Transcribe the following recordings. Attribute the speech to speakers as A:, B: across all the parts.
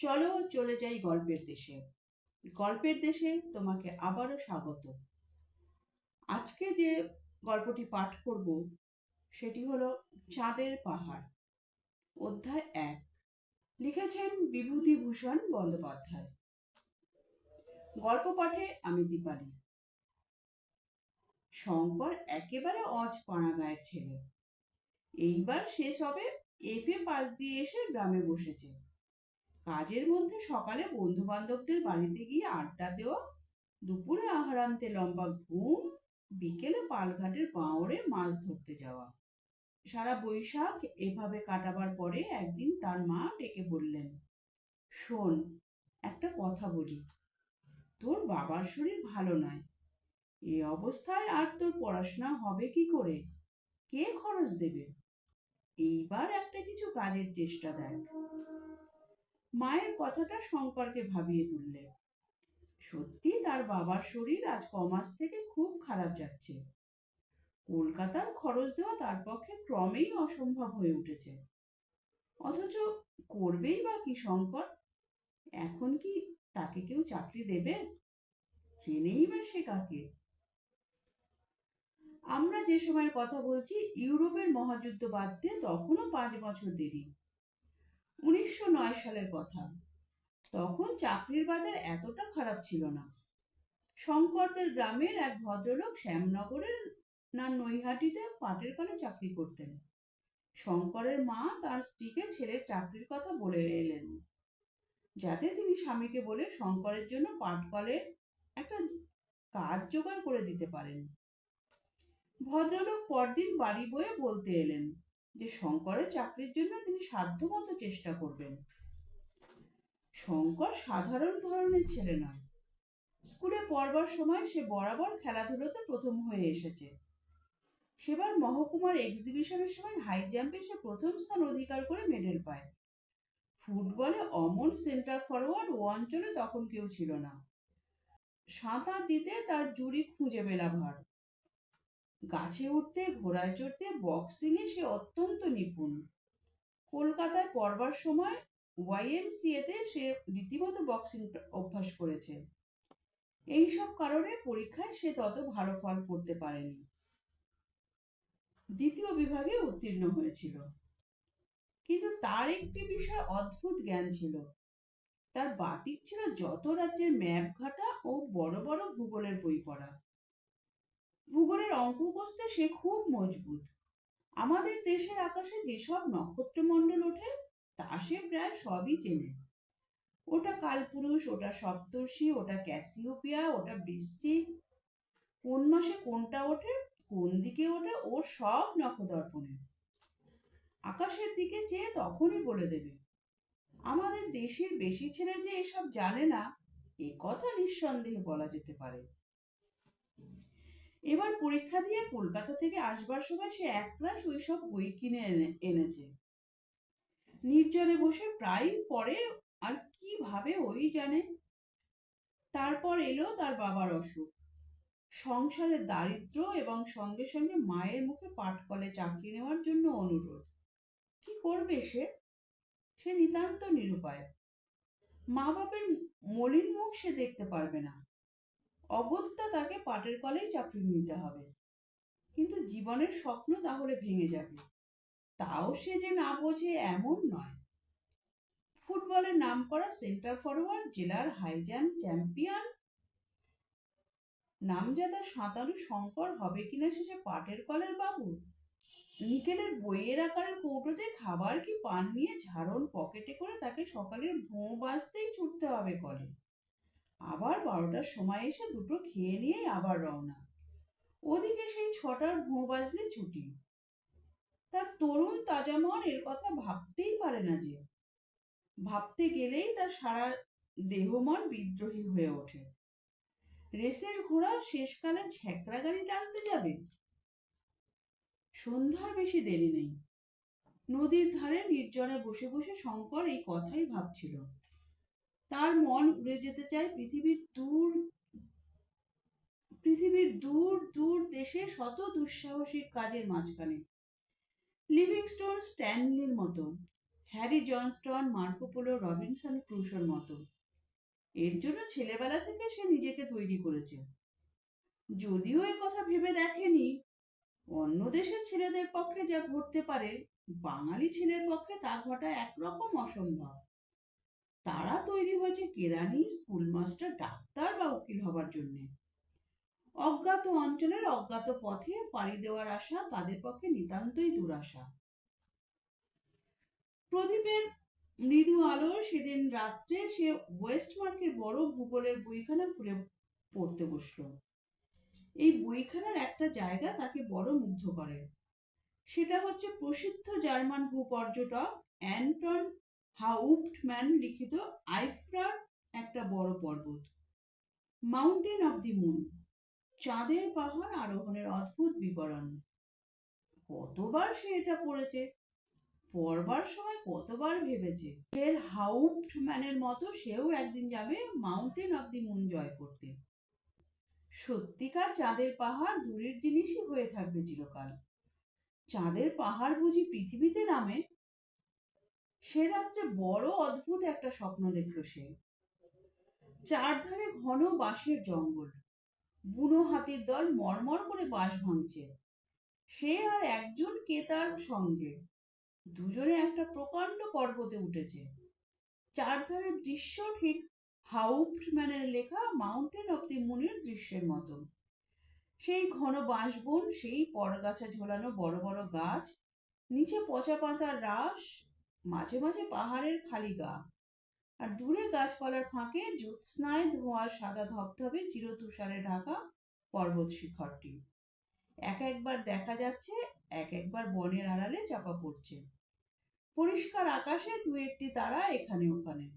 A: চলো চলে যাই গল্পের দেশে। গল্পের দেশে তোমাকে আবারও স্বাগত। আজকে যে গল্পটি পাঠ করব, সেটি হলো চাঁদের পাহাড়, অধ্যায় এক। লিখেছেন বিভূতিভূষণ বন্দ্যোপাধ্যায়। গল্প পাঠে আমি দীপালি। শঙ্কর একেবারে অজ পাড়া গায়ের ছেলে। এইবার সে সবে এফে পাশ দিয়ে এসে গ্রামে বসেছে। কাজের মধ্যে সকালে বন্ধু বান্ধবদের বাড়িতে গিয়ে আড্ডা দেওয়া, দুপুরে আহারান্তে লম্বা ঘুম, বিকেলে পালঘাটের বাঁওড়ে মাছ ধরতে যাওয়া। সারা বৈশাখ এভাবে কাটাবার পরে একদিন তার মা ডেকে বললেন, শোন, একটা কথা বলি। তোর বাবার শরীর ভালো নয়। এ অবস্থায় আর তোর পড়াশোনা হবে কি করে? কে খরচ দেবে? এইবার একটা কিছু কাজের চেষ্টা দেখ। মায়ের কথাটা শঙ্করকে ভাবিয়ে তুললে। সত্যি তার বাবার শরীর আজ কমাস থেকে খুব খারাপ যাচ্ছে। কলকাতার খরচ দেওয়া তার পক্ষে ক্রমেই অসম্ভব হয়ে উঠেছে। অথচ করবেই বা কি শঙ্কর? এখন কি তাকে কেউ চাকরি দেবে? চেনেই বা সে কাকে? আমরা যে সময়ের কথা বলছি, ইউরোপের মহাযুদ্ধ দিয়ে তখনও পাঁচ বছর দেরি। উনিশশো নয় সালের কথা। তখন চাকরির বাজার এতটা খারাপ ছিল না। শঙ্করদের গ্রামের এক ভদ্রলোক শ্যামনগরের না নৈহাটিতে পাটের কলে চাকরি করতেন। শঙ্করের মা তার স্ত্রীকে ছেলের চাকরির কথা বলে এলেন, যাতে তিনি স্বামীকে বলে শঙ্করের জন্য পাটকলে একটা কাজ জোগাড় করে দিতে পারেন। ভদ্রলোক পরদিন বাড়ি বয়ে বলতে এলেন যে শঙ্করের চাকরির জন্য তিনি সাধ্যমতো চেষ্টা করবেন। শঙ্কর সাধারণ ধরনের ছেলে নয়। স্কুলে পড়বার সময় সে বরাবর খেলাধুলোতে প্রথম হয়ে এসেছে। সেবার মহকুমার এক্সিবিশনের সময় হাই জাম্পে সে প্রথম স্থান অধিকার করে মেডেল পায়। ফুটবলে অমন সেন্টার ফরওয়ার্ড ও অঞ্চলে তখন কেউ ছিল না। সাঁতার দিতে তার জুড়ি খুঁজে বেলা ভার। গাছে উঠতে, ঘোড়ায় চড়তে বক্সিং এ সে অত্যন্ত নিপুণ। কলকাতায় পড়বার সময় ওয়াইএমসিএতে সে রীতিমতো বক্সিং অভ্যাস করেছে। এইসব কারণে পরীক্ষায় সে তত ভালো ফল করতে পারেনি। দ্বিতীয় বিভাগে উত্তীর্ণ হয়েছিল। কিন্তু তার একটি বিষয় অদ্ভুত জ্ঞান ছিল। তার বাতিক ছিল যত রাজ্যের ম্যাপ ঘাটা ও বড় বড় ভূগোলের বই পড়া। ভূগোলের অঙ্ক কষতে সে খুব মজবুত। আমাদের দেশের আকাশে যেসব নক্ষত্রমণ্ডল ওঠে, তা সে প্রায় সবই চেনে। ওটা কালপুরুষ, ওটা সপ্তর্ষি, ওটা ক্যাসিওপিয়া, ওটা বৃশ্চিক। কোন মাসে কোনটা ওঠে, কোন দিকে ওঠে, ওর সব নখদর্পণে আকাশের দিকে চেয়ে তখনই বলে দেবে। আমাদের দেশের বেশি ছেলে যে এসব জানে না, এ কথা নিঃসন্দেহে বলা যেতে পারে। এবার পরীক্ষা দিয়ে কলকাতা থেকে আসবার সময় সে একরাশ ওইসব বই কিনে এনেছে। নির্জনে বসে প্রায় পড়ে আর কীভাবে ওই জানে? তারপর এলো তার বাবার অসুখ। সংসারের দারিদ্র এবং সঙ্গে সঙ্গে মায়ের মুখে পাটকলে চাকরি নেওয়ার জন্য অনুরোধ। কি করবে সে? সে নিতান্ত নিরুপায়। মা বাপের মলিন মুখ সে দেখতে পারবে না। অগত্যা তাকে পাটের কলেই চাকরি নিতে হবে। কিন্তু জীবনের স্বপ্ন তাহলে ভেঙে যাবে। তাও সে যে না বোঝে এমন নয়। ফুটবলের নাম করা সেন্টার ফরওয়ার্ড জেলার হাইজাম্প চ্যাম্পিয়ন নামজাদা সাঁতারু শঙ্কর হবে কিনা শেষে পাটের কলের বাবু? নিকেলের বইয়ের আকারের কৌটোতে খাবার কি পান নিয়ে ঝাড়ন পকেটে করে তাকে সকালের ভোঁ বাজতেই ছুটতে হবে কলে? আবার বারোটার সময় এসে দুটো খেয়ে নিয়েই আবার রওনা। ওদিকে সেই ছটার ভোঁ বাজলে ছুটি। তার তরুণ তাজা মন এর কথা ভাবতেই পারে না যে। ভাবতে গেলেই তার সারা দেহ মন বিদ্রোহী হয়ে ওঠে। রেসের ঘোড়া শেষকালে ছেঁকড়া গাড়ি টানতে যাবে? সন্ধ্যার বেশি দেরি নেই। নদীর ধারে নির্জনে বসে বসে শঙ্কর এই কথাই ভাবছিল। তার মন উড়ে যেতে চায় পৃথিবীর দূর পৃথিবীর দূর দূর দেশে শত দুঃসাহসিক কাজের মাঝখানে। লিভিংস্টোন স্ট্যানলির মতো, Harry Johnston Marco Polo Robinson ক্রুশোর মতো। এর জন্য ছেলেবেলা থেকে সে নিজেকে তৈরি করেছে। যদিও এ কথা ভেবে দেখেনি, অন্য দেশের ছেলেদের পক্ষে যা ঘটতে পারে, বাঙালি ছেলের পক্ষে তা ঘটা একরকম অসম্ভব। তারা তৈরি হয়েছে কেরানি স্কুলমাস্টার ডাক্তার বা উকিল হবার জন্য। অজ্ঞাত অঞ্চলের অজ্ঞাত পথে পাড়ি দেওয়ার আশা তাদের পক্ষে নিতান্তই দুরাশা। প্রদীপের মৃদু আলো সেদিন রাত্রে সে ওয়েস্টমার্কের বড় ভূগোলের বইখানা খুলে পড়তে বসল। এই বইখানার একটা জায়গা তাকে বড় মুগ্ধ করে। সেটা হচ্ছে প্রসিদ্ধ জার্মান ভূপর্যটক অ্যান্টন হাউপ্টম্যান লিখিত আইফ্রার একটা বড় পর্বত। মাউন্টেন অফ দি মুন চাঁদের পাহাড় আরোহণের অদ্ভুত বিবরণ। কতবার সে এটা পড়েছে? পড়বার সময় কতবার ভেবেছে? এর হাউপ্টম্যানের মতো সেও একদিন যাবে মাউন্টেন অফ দি মুন জয় করতে। সত্যিকার চাঁদের পাহাড় দূরের জিনিসই হয়ে থাকবে চিরকাল। চাঁদের পাহাড় বুঝি পৃথিবীতে নামে? সে রাত্রে বড় অদ্ভুত একটা স্বপ্ন দেখল সে। চারধারে ঘন বাঁশের জঙ্গল। বুনো হাতির দল মরমর করে বাঁশ ভাঙছে। সে আর একজন কেতার সঙ্গে? দুজনে একটা প্রকাণ্ড পর্বতে উঠেছে। চারধারের দৃশ্য ঠিক হাউপ্টম্যানের লেখা মাউন্টেন অব দি মুনের দৃশ্যের মতো। সেই ঘন বাঁশবন, সেই পরগাছা ঝোলানো বড় বড় গাছ, নিচে পচা পাতার রাস মাঝে মাঝে পাহাড়ের খালি গা। আর দূরে গাছপালার ফাঁকে জ্যোৎস্নায় ধোঁয়ার সাদা ধবধবে চিরতুষারে ঢাকা পর্বত শিখরটি। এক একবার দেখা যাচ্ছে, এক একবার বনের আড়ালে চাপা পড়ছে। পরিষ্কার আকাশে দু একটি তারা এখানে ওখানে।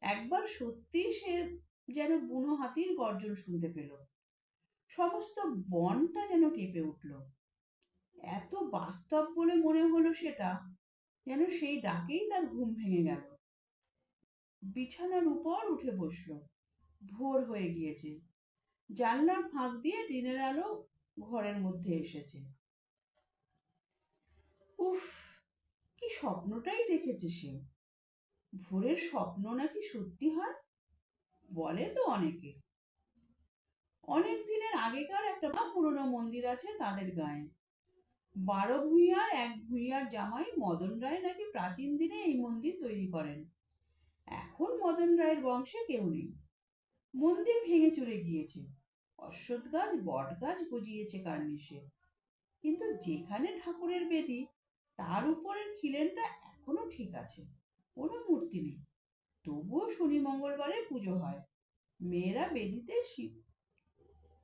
A: একবার সত্যি সে যেন বুনো হাতির গর্জন শুনতে পেল। সমস্ত বনটা যেন কেঁপে উঠল। এত বাস্তব বলে মনে হলো সেটা। যেন সেই ডাকেই তার ঘুম ভেঙে গেল। বিছানার উপর উঠে বসল, ভোর হয়ে গিয়েছে। জানলার ফাঁক দিয়ে দিনের আলো ঘরের মধ্যে এসেছে। উফ, কি স্বপ্নটাই দেখেছে সে। ভোরের স্বপ্ন নাকি সত্যি হয়? বলে তো অনেকে। অনেক দিনের আগেকার একটা পুরনো মন্দির আছে তাদের গায়ে। বারো ভূঁইয়ার, এক ভূঁইয়ার জামাই মদন রায় নাকি প্রাচীন দিনে এই মন্দির তৈরি করেন? এখন মদন রায়ের বংশে কেউ নেই। মন্দির ভেঙে চলে গিয়েছে। অশ্বত্থ গাছ, বট গাছ গজিয়েছে কার্নিশে। কিন্তু যেখানে ঠাকুরের বেদি, তার উপরের খিলেনটা এখনও ঠিক আছে। কোনো মূর্তি নেই। তবুও শনি মঙ্গলবারে পুজো হয়। মেয়েরা বেদিতে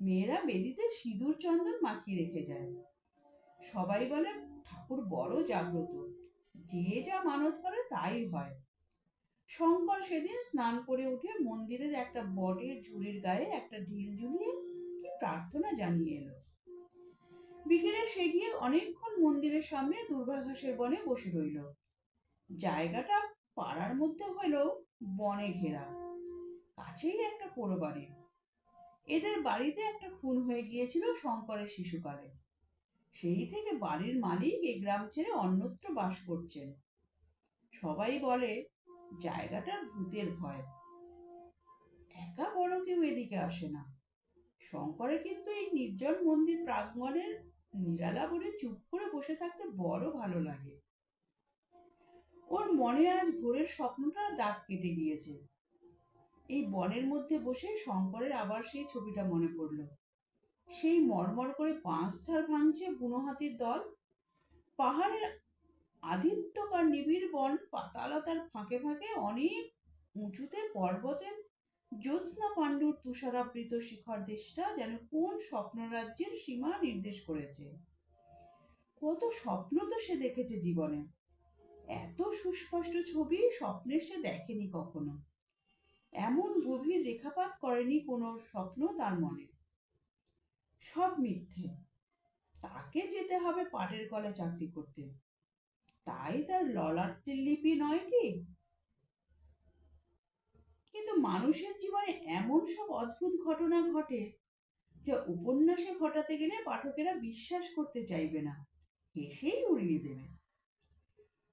A: মেয়েরা বেদিতে সিঁদুর, চন্দন মাখিয়ে রেখে যায়। সবাই বলে, ঠাকুর বড় জাগ্রত। যে যা মানত করে তাই হয়। শঙ্কর সেদিন স্নান করে উঠে মন্দিরের একটা বটের ঝুড়ির গায়ে একটা ঢিল ঝুলিয়ে কি প্রার্থনা জানিয়ে এলো। বিকেলে সে গিয়ে অনেকক্ষণ মন্দিরের সামনে দুর্বাঘাসের বনে বসে রইল। জায়গাটা পাড়ার মধ্যে হলেও বনে ঘেরা। কাছেই একটা পোড়ো বাড়ি। এদের বাড়িতে একটা খুন হয়ে গিয়েছিল শঙ্করের শিশুকালে। সেই থেকে বাড়ির মালিক এ গ্রাম ছেড়ে অন্যত্র বাস করছেন। সবাই বলে, জায়গাটা ভূতের ভয়। একা বড় কেউ এদিকে আসে না। শঙ্করে কিন্তু এই নির্জন মন্দির প্রাঙ্গণের নিরালা বলে চুপ করে বসে থাকতে বড় ভালো লাগে। ওর মনে আজ ভোরের স্বপ্নটা দাগ কেটে গিয়েছে। এই বনের মধ্যে বসে শঙ্করের আবার সেই ছবিটা মনে পড়ল। সেই মরমর করে বাঁশ ঝাড় ভাঙছে বুনো হাতির দল। পাহাড়ের আদিত্যকার নিবিড় বন পাতালতার ফাঁকে ফাঁকে অনেক উঁচুতে পর্বতের জ্যোৎস্না পাণ্ডুর তুষারাবৃত শিখর দেশটা যেন কোন স্বপ্নরাজ্যের সীমা নির্দেশ করেছে। কত স্বপ্ন তো সে দেখেছে জীবনে। এত সুস্পষ্ট ছবি স্বপ্নে সে দেখেনি কখনো। এমন গভীর রেখাপাত করেনি কোনো স্বপ্ন তার মনে। সব মিথ্যে। তাকে যেতে হবে পাটের কলে চাকরি করতে। তাই তার ললাটের লিপি নয় কি? কিন্তু মানুষের জীবনে এমন সব অদ্ভুত ঘটনা ঘটে, যা উপন্যাসে ঘটাতে গেলে পাঠকেরা বিশ্বাস করতে চাইবে না, হেসেই উড়িয়ে দেবে।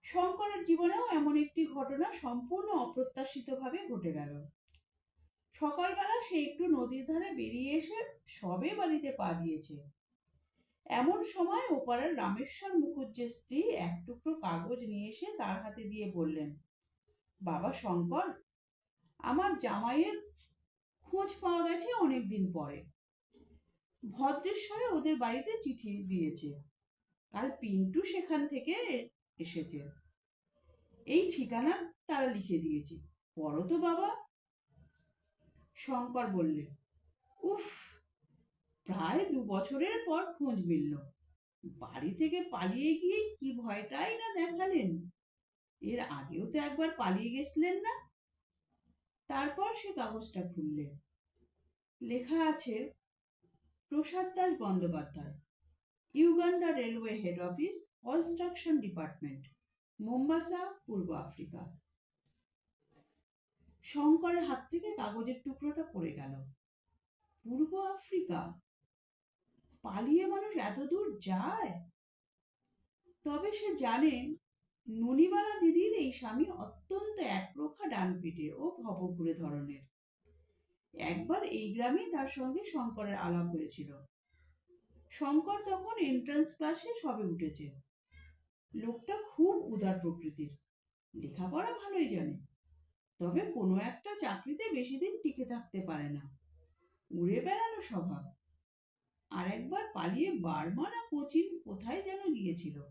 A: শঙ্করের জীবনেও এমন একটি ঘটনা সম্পূর্ণ অপ্রত্যাশিতভাবে ঘটে গেল। সকালবেলা সে একটু নদীর ধারে বেরিয়ে এসে সবে বাড়িতে পা দিয়েছে। এমন সময় ওপারের রামেশ্বর মুখুজ্জের স্ত্রী এক টুকরো কাগজ নিয়ে এসে তার হাতে দিয়ে বললেন, বাবা শঙ্কর, আমার জামাইয়ের খোঁজ পাওয়া গেছে অনেকদিন পরে। ভদ্রেশ্বরে ওদের বাড়িতে চিঠি দিয়েছে। কাল পিন্টু সেখান থেকে এসেছে। এই ঠিকানা তারা লিখে দিয়েছে। পড়ো তো বাবা। শঙ্কর বললে, উফ, প্রায় দু বছরের পর খোঁজ মিলল। বাড়ি থেকে পালিয়ে গিয়ে কি ভয়টাই না দেখালেন। এর আগেও তো একবার পালিয়ে গেছিলেন না? তারপর সে কাগজটা খুললেন লেখা আছে, Prasad Das Bandyopadhyay, Uganda railway head office, construction department, Mombasa, পূর্ব আফ্রিকা। শঙ্করের হাত থেকে কাগজের টুকরোটা পড়ে গেল। পূর্ব আফ্রিকা? পালিয়ে মানুষ এত দূর যায়? তবে সে জানে, ননিবালা দিদির এই স্বামী অত্যন্ত একরোখা ডানপিটে ও ভবঘুরে ধরনের। একবার এই গ্রামেই তার সঙ্গে শঙ্করের আলাপ হয়েছিল। শঙ্কর তখন এন্ট্রান্স ক্লাসে সবে উঠেছে। লোকটা খুব উদার প্রকৃতির। লেখাপড়া ভালোই জানে। তবে কোনো একটা চাকরিতে বেশি দিন টিকে থাকতে পারে না। উড়ে বেড়ানো স্বভাব। আর একবার পালিয়ে বার্মা না কোচিন কোথায় যেন গিয়েছিল।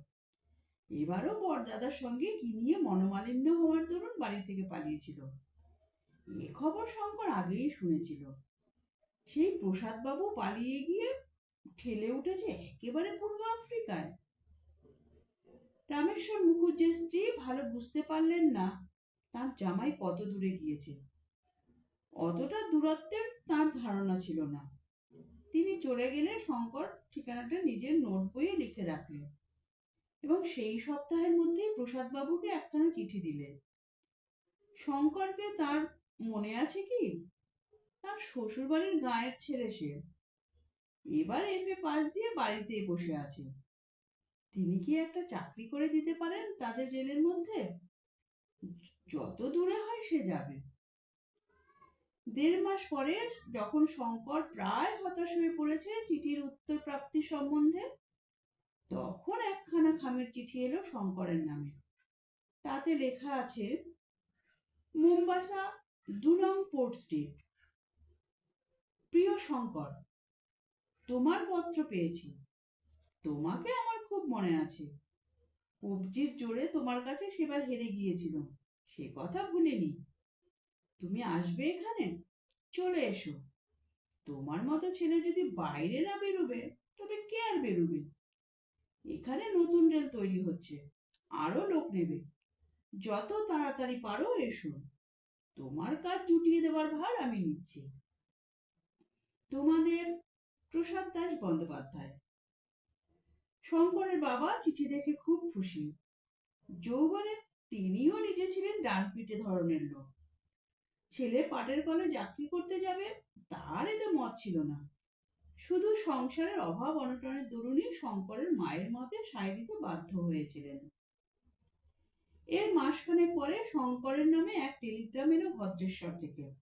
A: এবারও বরদাদার সঙ্গে কি নিয়ে মনোমালিন্য হওয়ার দরুন বাড়ি থেকে পালিয়েছিল। এ খবর শঙ্কর আগেই শুনেছিল। সেই প্রসাদ বাবু পালিয়ে গিয়ে ঠেলে উঠেছে একেবারে পূর্ব আফ্রিকায়। রামেশ্বর মুখুজ্জের স্ত্রী ভালো বুঝতে পারলেন না। তার জামাই কত দূরে গিয়েছে? অতটা দূরত্বের তার ধারণা ছিল না। তিনি চলে গেলে শঙ্কর ঠিকানাটা নিজের নোট বইয়ে লিখে রাখলেন এবং সেই সপ্তাহের মধ্যেই প্রসাদ বাবুকে একখানা চিঠি দিলেন। শঙ্করকে তার মনে আছে কি? তার শ্বশুর বাড়ির গায়ের ছেলে সে। এবার এফ এ পাস দিয়ে বাড়িতে বসে আছে। তিনি কি একটা চাকরি করে দিতে পারেন তাদের রেলের মধ্যে? যত দূরে হয় সে যাবে। দেড় মাস পরে যখন শঙ্কর প্রায় হতাশ হয়ে পড়েছে চিঠির উত্তর প্রাপ্তি সম্বন্ধে, তখন একখানা খামের চিঠি এলো শঙ্করের নামে। তাতে লেখা আছে, মোম্বাসা, দু নং পোর্ট স্ট্রিট। প্রিয় শঙ্কর, তোমার পত্র পেয়েছি। তোমাকে আমার খুব মনে আছে। কবজির জোরে তোমার কাছে সেবার হেরে গিয়েছিল সে কথা ভুলিনি। তুমি আসবে এখানে? চলে এসো। তোমার মতো ছেলে যদি বাইরে না বেরোবে, তবে কে আর বেরোবে? এখানে নতুন রেল তৈরি হচ্ছে। আরও লোক নেবে। যত তাড়াতাড়ি পারো এসো। তোমার কাজ জুটিয়ে দেওয়ার ভার আমি নিচ্ছি। তোমাদের প্রসাদ দাস বন্দ্যোপাধ্যায়। শঙ্করের বাবা চিঠি দেখে খুব খুশি। যৌবনে তিনিও নিজে ছিলেন ডানপিটে ধরনের লোক। ছেলে পাটের কলে চাকরি করতে যাবে, তার এতে মত ছিল না। শুধু সংসারের অভাব অনটনের দরুনই শঙ্করের মায়ের মতে সায় দিতে বাধ্য হয়েছিলেন। এর মাসখানেক পরে শঙ্করের নামে এক টেলিগ্রাম এলো ভদ্রেশ্বর থেকে।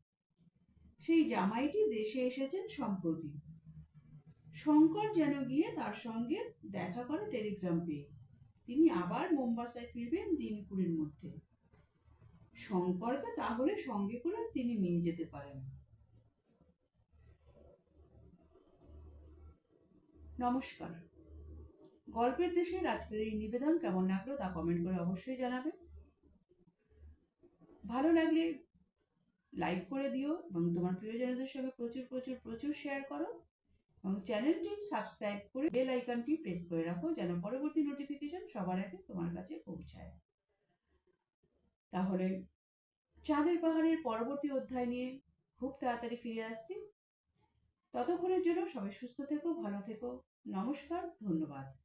A: সেই জামাইটি দেশে এসেছেন সম্প্রতি। শঙ্কর যেন গিয়ে তার সঙ্গে দেখা করে টেলিগ্রাম পেয়ে। তিনি আবার মোম্বাসায় ফিরবেন দিন কুড়ির মধ্যে। শঙ্করকে তাহলে সঙ্গে করে তিনি নিয়ে যেতে পারেন। নমস্কার। গল্পের দেশের আজকের এই নিবেদন কেমন লাগল তা কমেন্ট করে অবশ্যই জানাবে ভালো লাগলে লাইক করে দিও এবং তোমার প্রিয়জনদের সঙ্গে প্রচুর প্রচুর প্রচুর শেয়ার করো। এবং চ্যানেলটি সাবস্ক্রাইব করে বেল আইকনটি প্রেস করে রাখো যেন পরবর্তী নোটিফিকেশন সবার আগে তোমার কাছে পৌঁছায়। তাহলে চাঁদের পাহাড়ের পরবর্তী অধ্যায় নিয়ে খুব তাড়াতাড়ি ফিরে আসছি। ততক্ষণের জন্য সবাই সুস্থ থেকো, ভালো থেকো। নমস্কার, ধন্যবাদ।